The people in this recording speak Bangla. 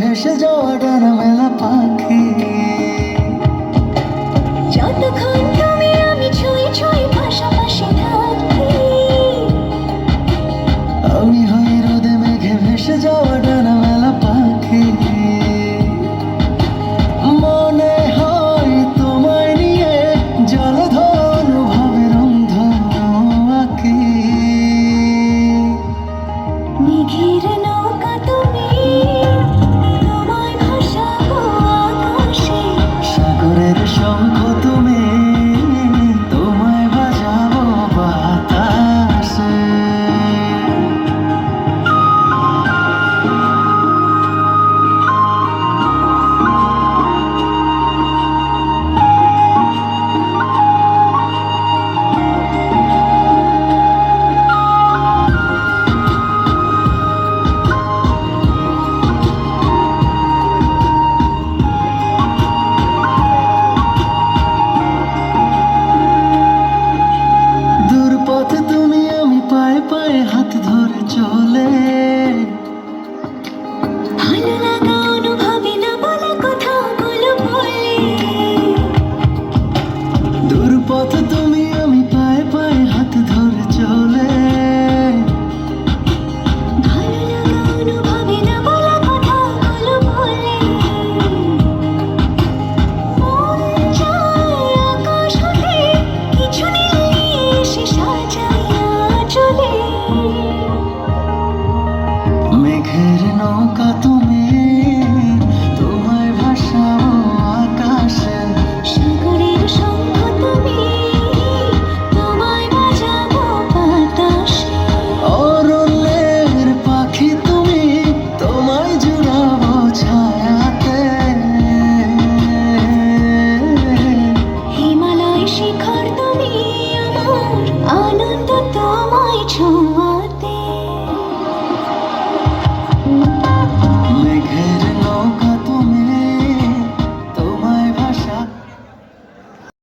ভেসে যাওয়া ডানা মেলা হাত ধরে চলে।